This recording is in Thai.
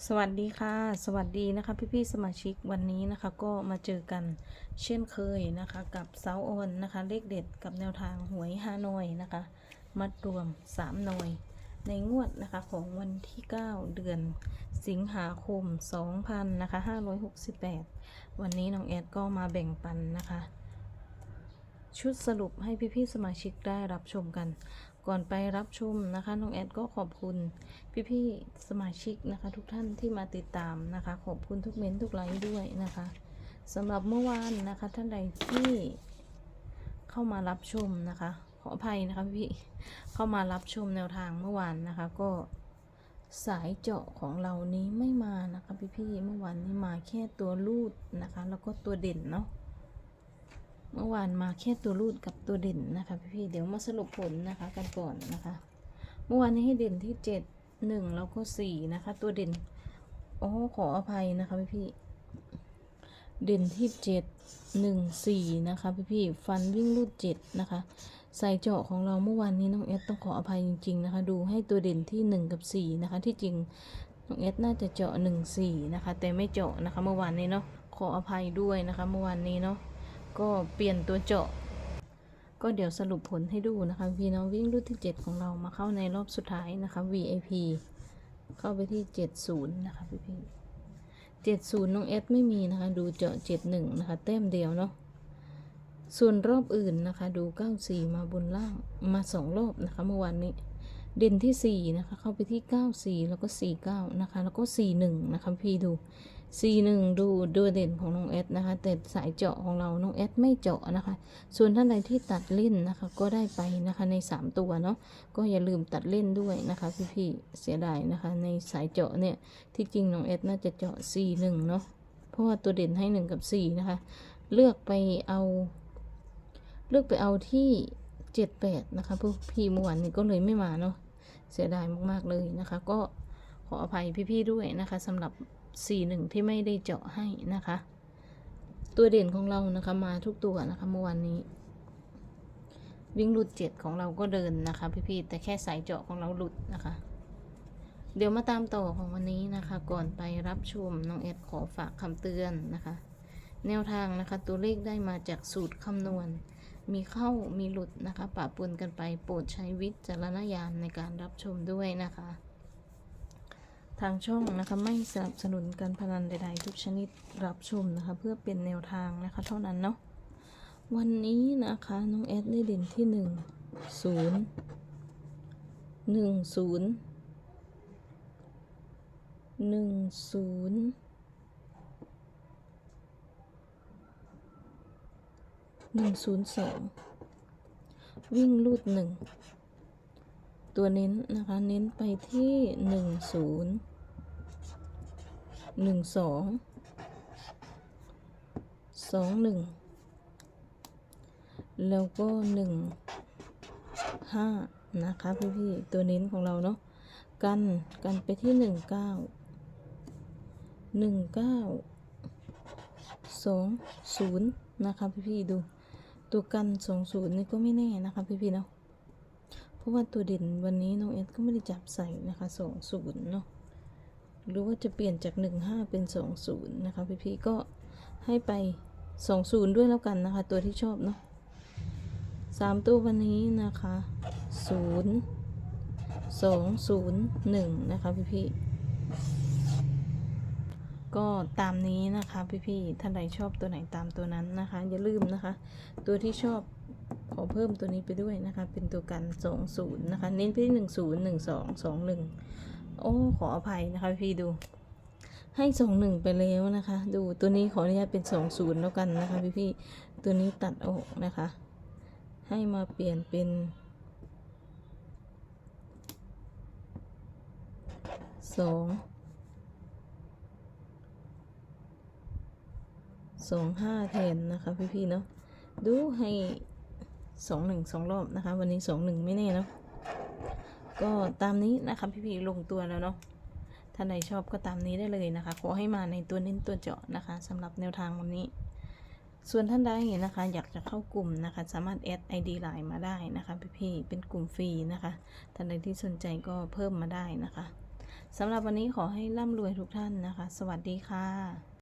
สวัสดีค่ะ สวัสดีนะคะพี่ๆสมาชิกวันนี้นะคะ ก็มาเจอกันเช่นเคยนะคะ กับเสาโอนนะคะ เลขเด็ดกับแนวทางหวยฮานอยนะคะมัดรวม3หน่วย ในงวดนะคะของวันที่ 9 เดือนสิงหาคม 2000นะคะ568 วันนี้น้องแอดก็มาแบ่งปันนะคะ ชุดสรุปให้พี่ๆสมาชิกได้รับชมกัน ก่อนไปรับชมนะคะน้องแอดก็ขอบคุณพี่ๆสมาชิกนะคะ ทุกท่านที่มาติดตามนะคะ ขอบคุณทุกเม้นทุกไลค์ด้วยนะคะสำหรับเมื่อวานนะคะ ท่านใดที่เข้ามารับชมนะคะ ขออภัยนะคะพี่เข้ามารับชมแนวทางเมื่อวานนะคะ ก็สายเจาะของเรานี้ไม่มานะคะพี่ๆเมื่อวานนี้มาแค่ตัวรูดนะคะ แล้วก็ตัวเด่นเนาะ เมื่อวานมาแค่ตัวรูดกับตัวเด่นนะคะพี่ๆเดี๋ยวมาสรุปผลนะคะกันก่อนนะคะ เมื่อวานนี้ให้เด่นที่เจ็ดหนึ่งแล้วก็สี่นะคะ ตัวเด่นโอ้ขออภัยนะคะพี่ๆเด่นที่เจ็ดหนึ่งสี่นะคะพี่ๆฟันวิ่งรูดเจ็ดนะคะใส่เจาะของเราเมื่อวานนี้น้องเอสต้องขออภัยจริงๆนะคะ ดูให้ตัวเด่นที่หนึ่งกับสี่นะคะ ที่จริงน้องเอสน่าจะเจาะหนึ่งสี่นะคะ แต่ไม่เจาะนะคะ เมื่อวานนี้เนาะขออภัยด้วยนะคะ เมื่อวานนี้เนาะ ก็เปลี่ยนตัวเจาะ ก็เดี๋ยวสรุปผลให้ดูนะคะพี่น้องวิ่งรุ่นที่ 7 ของเรามาเข้าในรอบสุดท้ายนะคะ VIP เข้าไปที่ 70 นะคะพี่พี่70น้องเอสไม่มีนะคะ ดูเจาะ71นะคะแต้มเดียวเนาะส่วนรอบอื่นนะคะ ดู94มาบนล่างมา2รอบนะคะเมื่อวานนี้ เด่นที่ 4 นะคะ เข้าไปที่ 94 แล้วก็ 49 นะคะ แล้วก็ 41 นะคะพี่ดู C1 ดูดูเด่นของน้องเอสนะคะ แต่สายเจาะของเรา น้องเอสไม่เจาะนะคะ ส่วนท่านใดที่ตัดเล่นนะคะ ก็ได้ไปนะคะใน 3 ตัวเนาะ ก็อย่าลืมตัดเล่นด้วยนะคะพี่ๆ เสียดายนะคะ ในสายเจาะเนี่ย ที่จริงน้องเอสน่าจะเจาะ C1 เนาะ เพราะว่าตัวเด่นให้ 1 กับ 4 นะคะ เลือกไปเอา เลือกไปเอาที่ 78 นะคะพวกพี่เมื่อวานนี้ก็เลยไม่มาเนาะ เสียดายมากๆเลยนะคะ ก็ขออภัยพี่ๆด้วยนะคะสำหรับสี่หนึ่งที่ไม่ได้เจาะให้นะคะ ตัวเด่นของเรานะคะมาทุกตัวนะคะเมื่อวานนี้ วิ่งหลุดเจ็ดของเราก็เดินนะคะ พี่ๆแต่แค่สายเจาะของเราหลุดนะคะเดี๋ยวมาตามต่อของวันนี้นะคะ ก่อนไปรับชมน้องเอ็ดขอฝากคำเตือนนะคะ แนวทางนะคะ ตัวเลขได้มาจากสูตรคำนวณ มีเข้ามีหลุดนะคะปะปนกันไปโปรดใช้วิจารณญาณในการรับชมด้วยนะคะ ทางช่องนะคะไม่สนับสนุนการพนันใดๆ ทุกชนิดรับชมนะคะ เพื่อเป็นแนวทางนะคะ เท่านั้นเนาะวันนี้นะคะน้องแอดได้เด่นที่หนึ่งศูนย์หนึ่งศูนย์หนึ่งศูนย์ หนึ่งศูนย์สองวิ่งลูดหนึ่งตัวเน้นนะคะ เน้นไปที่หนึ่งศูนย์หนึ่งสองสองหนึ่งแล้วก็หนึ่งห้านะคะพี่พี่ตัวเน้นของเราเนาะกันกันไปที่หนึ่งเก้าหนึ่งเก้าสองศูนย์นะคะพี่พี่ดู ตัวกันสองศูนย์นี่ก็ไม่แน่นะคะพี่พี่ๆเนาะเพราะว่าตัวเด่นวันนี้น้องเอสก็ไม่ได้จับใส่นะคะสองศูนย์เนาะหรือว่าจะเปลี่ยนจากหนึ่งห้าเป็นสองศูนย์นะคะพี่ๆก็ให้ไปสองศูนย์ด้วยแล้วกันนะคะ ตัวที่ชอบเนาะสามตัววันนี้นะคะศูนย์สองศูนย์หนึ่งนะคะพี่ๆ ก็ตามนี้นะคะพี่ๆท่านใดชอบตัวไหนตามตัวนั้นนะคะ อย่าลืมนะคะ ตัวที่ชอบขอเพิ่มตัวนี้ไปด้วยนะคะ เป็นตัวกันสองศูนย์นะคะ เน้นไปที่หนึ่งศูนย์หนึ่งสองสองหนึ่งโอ้ขออภัยนะคะพี่ดู ให้สองหนึ่งไปแล้วนะคะ ดูตัวนี้ขออนุญาตเป็นสองศูนย์แล้วกันนะคะพี่พี่ๆตัวนี้ตัดออกนะคะ ให้มาเปลี่ยนเป็นสอง สองห้าแทนนะคะพี่พี่ๆเนาะดูให้สองหนึ่งสองรอบนะคะ วันนี้สองหนึ่งไม่แน่เนาะก็ตามนี้นะคะพี่พีลงตัวแล้วเนาะท่านใดชอบก็ตามนี้ได้เลยนะคะ ขอให้มาในตัวเน้นตัวเจาะนะคะสำหรับแนวทางวันนี้ ส่วนท่านใดนะคะ อยากจะเข้ากลุ่มนะคะ สามารถแอดไอดีไลน์มาได้นะคะพี่ๆเป็นกลุ่มฟรีนะคะท่านใดที่สนใจก็เพิ่มมาได้นะคะสำหรับวันนี้ขอให้ร่ำรวยทุกท่านนะคะ สวัสดีค่ะ